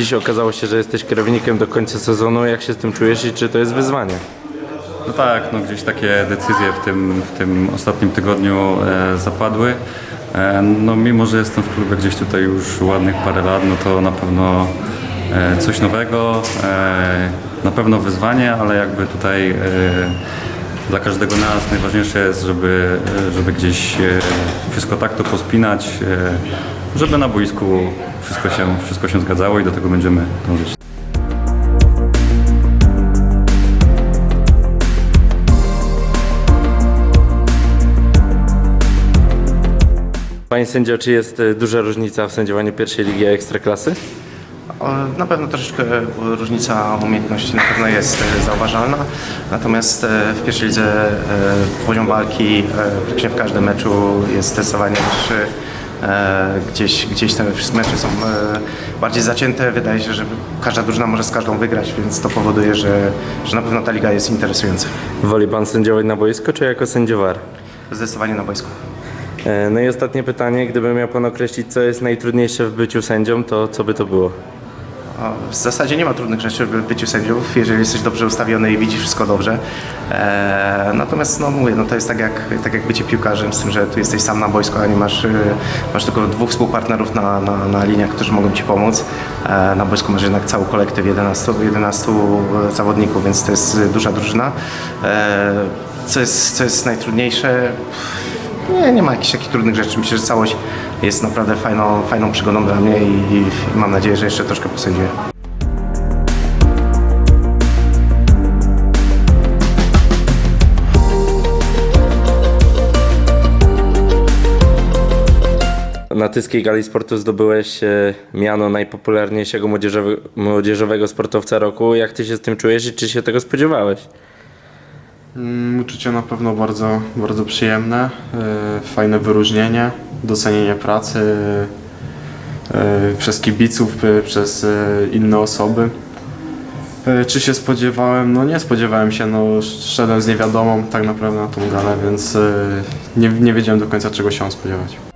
Dziś okazało się, że jesteś kierownikiem do końca sezonu. Jak się z tym czujesz i czy to jest wyzwanie? No tak, no gdzieś takie decyzje w tym, w tym ostatnim tygodniu e, zapadły. E, no mimo, że jestem w klubie gdzieś tutaj już ładnych parę lat, no to na pewno e, coś nowego, e, na pewno wyzwanie, ale jakby tutaj e, dla każdego nas najważniejsze jest, żeby, e, żeby gdzieś e, wszystko tak to pospinać, e, żeby na boisku wszystko się, wszystko się zgadzało i do tego będziemy dążyć. Panie sędzio, czy jest e, duża różnica w sędziowaniu pierwszej ligi a ekstraklasy? Na pewno troszeczkę różnica umiejętności na pewno jest e, zauważalna, natomiast e, w pierwszej lidze poziom walki praktycznie w każdym meczu jest zdecydowanie wyższy. E, Gdzieś, gdzieś te wszystkie mecze są e, bardziej zacięte. Wydaje się, że każda drużyna może z każdą wygrać, więc to powoduje, że, że na pewno ta liga jest interesująca. Woli pan sędziować na boisko, czy jako sędziowar? Zdecydowanie na boisku. E, No i ostatnie pytanie, gdyby miał pan określić, co jest najtrudniejsze w byciu sędzią, to co by to było? W zasadzie nie ma trudnych rzeczy w byciu sędziów, jeżeli jesteś dobrze ustawiony i widzisz wszystko dobrze. E, natomiast no mówię, no to jest tak jak, tak jak bycie piłkarzem, z tym, że tu jesteś sam na boisku, a nie masz, e, masz tylko dwóch współpartnerów na, na, na liniach, którzy mogą ci pomóc. E, na boisku masz jednak cały kolektyw 11, 11 zawodników, więc to jest duża drużyna. Co, jest, co jest najtrudniejsze? Nie, nie ma jakichś takich trudnych rzeczy. Myślę, że całość jest naprawdę fajną, fajną przygodą dla mnie i, i mam nadzieję, że jeszcze troszkę posędziuję. Na Tyskiej Gali Sportu zdobyłeś e, miano najpopularniejszego młodzieżowe, młodzieżowego sportowca roku. Jak ty się z tym czujesz i czy się tego spodziewałeś? Mm, Uczucie na pewno bardzo, bardzo przyjemne, e, fajne wyróżnienie, docenienie pracy e, przez kibiców, e, przez e, inne osoby. E, Czy się spodziewałem? No nie spodziewałem się, no szedłem z niewiadomą tak naprawdę na tą galę, więc e, nie, nie wiedziałem do końca czego się spodziewać.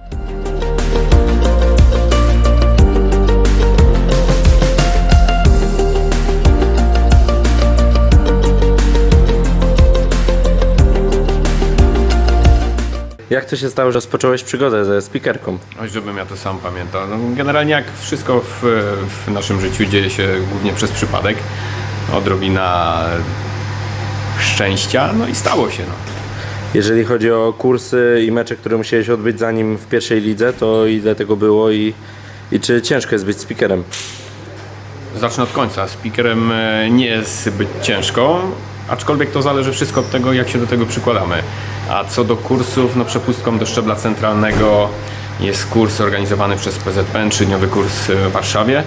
Jak to się stało, że rozpocząłeś przygodę ze speakerką? Oj, żebym ja to sam pamiętał. No, generalnie jak wszystko w, w naszym życiu dzieje się głównie przez przypadek, odrobina szczęścia, no i stało się. No. Jeżeli chodzi o kursy i mecze, które musiałeś odbyć zanim w pierwszej lidze, to ile tego było i, i czy ciężko jest być speakerem? Zacznę od końca. Speakerem e, nie jest być ciężko, aczkolwiek to zależy wszystko od tego, jak się do tego przykładamy. A co do kursów, no przepustką do szczebla centralnego jest kurs organizowany przez PZPN, trzydniowy kurs w Warszawie.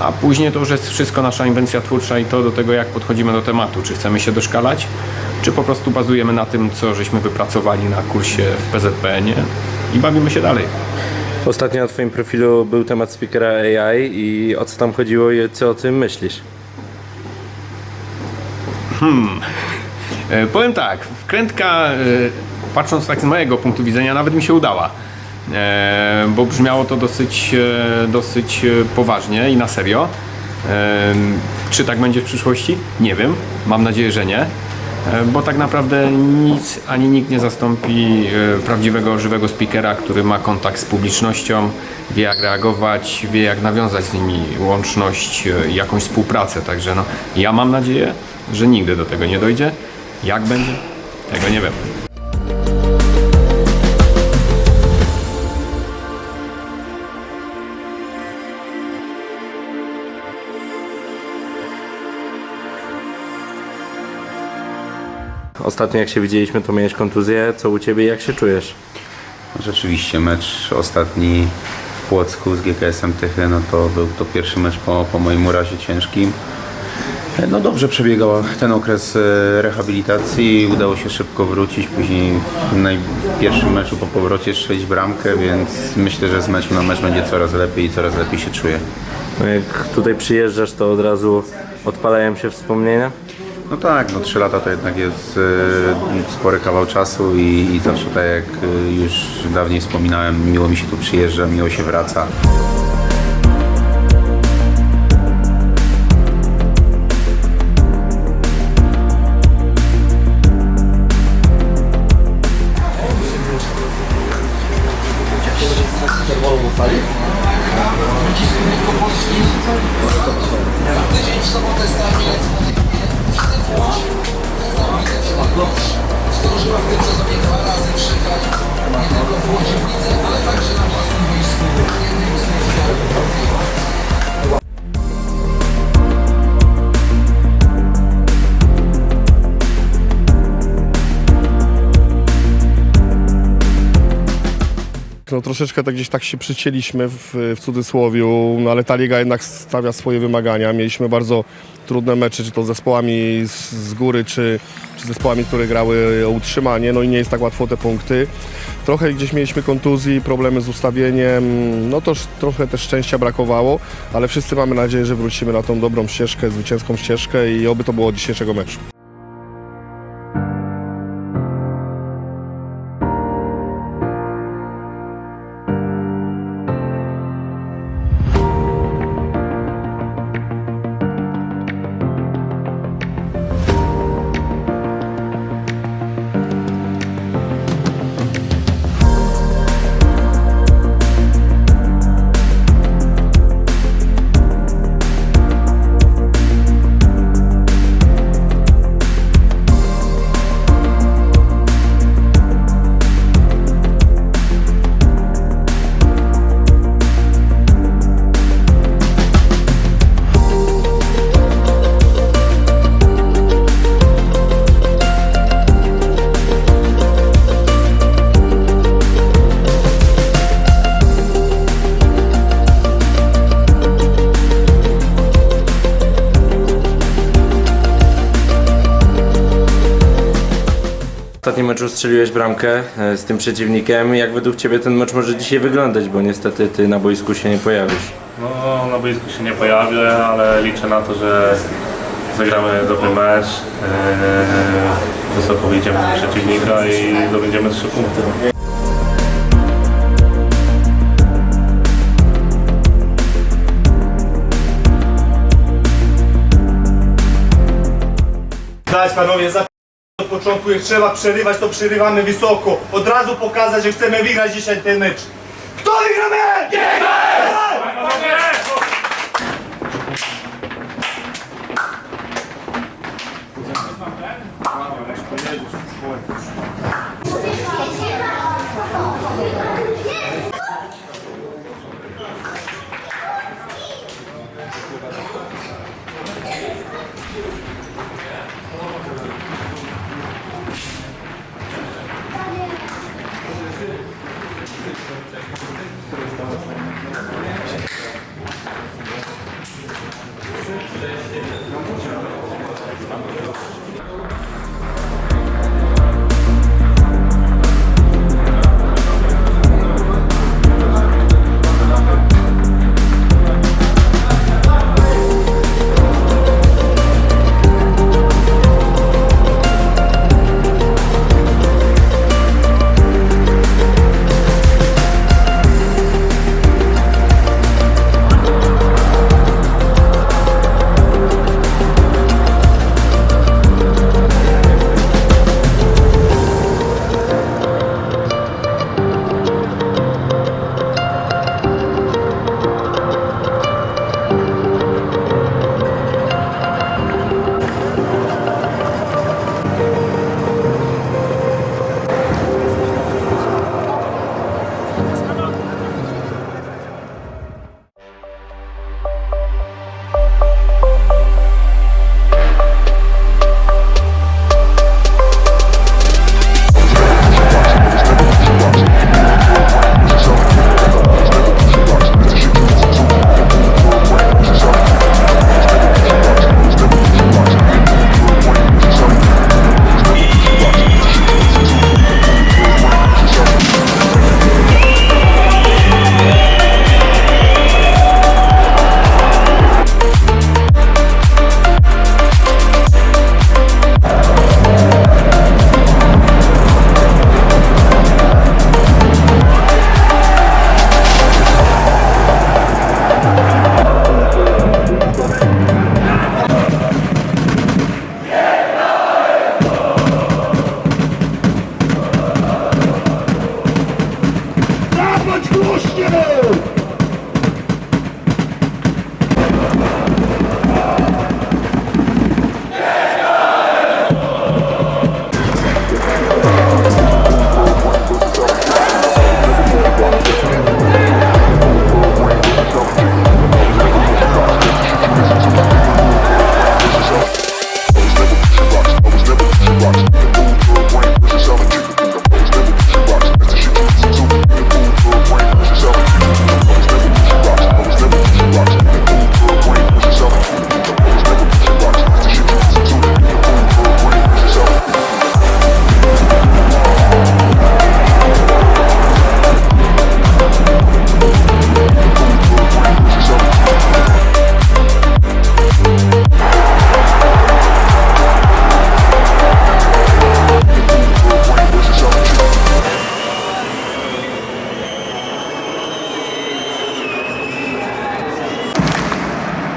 A później to już jest wszystko nasza inwencja twórcza i to do tego, jak podchodzimy do tematu. Czy chcemy się doszkalać, czy po prostu bazujemy na tym, co żeśmy wypracowali na kursie w PZPN-ie i bawimy się dalej. Ostatnio na twoim profilu był temat speakera AI i o co tam chodziło i co o tym myślisz? E, Powiem tak, wkrętka, e, patrząc tak z mojego punktu widzenia, nawet mi się udała. E, Bo brzmiało to dosyć, e, dosyć e, poważnie i na serio. E, Czy tak będzie w przyszłości? Nie wiem. Mam nadzieję, że nie. E, Bo tak naprawdę nic ani nikt nie zastąpi e, prawdziwego, żywego speakera, który ma kontakt z publicznością, wie jak reagować, wie jak nawiązać z nimi łączność, e, jakąś współpracę. Także no, ja mam nadzieję, że nigdy do tego nie dojdzie. Jak będzie? Tego nie wiem. Ostatnio jak się widzieliśmy, to miałeś kontuzję. Co u ciebie i jak się czujesz? Rzeczywiście, mecz ostatni w Płocku z GKS-em Tychy, no to był to pierwszy mecz po, po moim urazie ciężkim. No dobrze przebiegał ten okres e, rehabilitacji, udało się szybko wrócić, później w, pierwszym meczu po powrocie strzelić bramkę, więc myślę, że z meczu na mecz będzie coraz lepiej i coraz lepiej się czuję. No jak tutaj przyjeżdżasz, to od razu odpalają się wspomnienia? No tak, no 3 lata to jednak jest e, spory kawał czasu i, i zawsze tak jak e, już dawniej wspominałem, miło mi się tu przyjeżdża, miło się wraca. Someone that's not No troszeczkę tak gdzieś tak się przycięliśmy w, w cudzysłowiu, no ale ta liga jednak stawia swoje wymagania. Mieliśmy bardzo trudne mecze, czy to z zespołami z, z góry, czy, czy zespołami, które grały o utrzymanie, no i nie jest tak łatwo te punkty. Trochę gdzieś mieliśmy kontuzji, problemy z ustawieniem, no to trochę też szczęścia brakowało, ale wszyscy mamy nadzieję, że wrócimy na tą dobrą ścieżkę, zwycięską ścieżkę i oby to było dzisiejszego meczu. Meczu strzeliłeś bramkę e, z tym przeciwnikiem. Jak według Ciebie ten mecz może dzisiaj wyglądać, bo niestety Ty na boisku się nie pojawisz. No, na boisku się nie pojawię, ale liczę na to, że zagramy dobry mecz, yy, wysoko wyjdziemy do przeciwnika i zdobędziemy trzy punkty. Dać panowie, za od początku jak trzeba przerywać, to przerywamy wysoko. Od razu pokazać, że chcemy wygrać dzisiaj ten mecz. Kto wygramy? Nie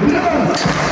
그러면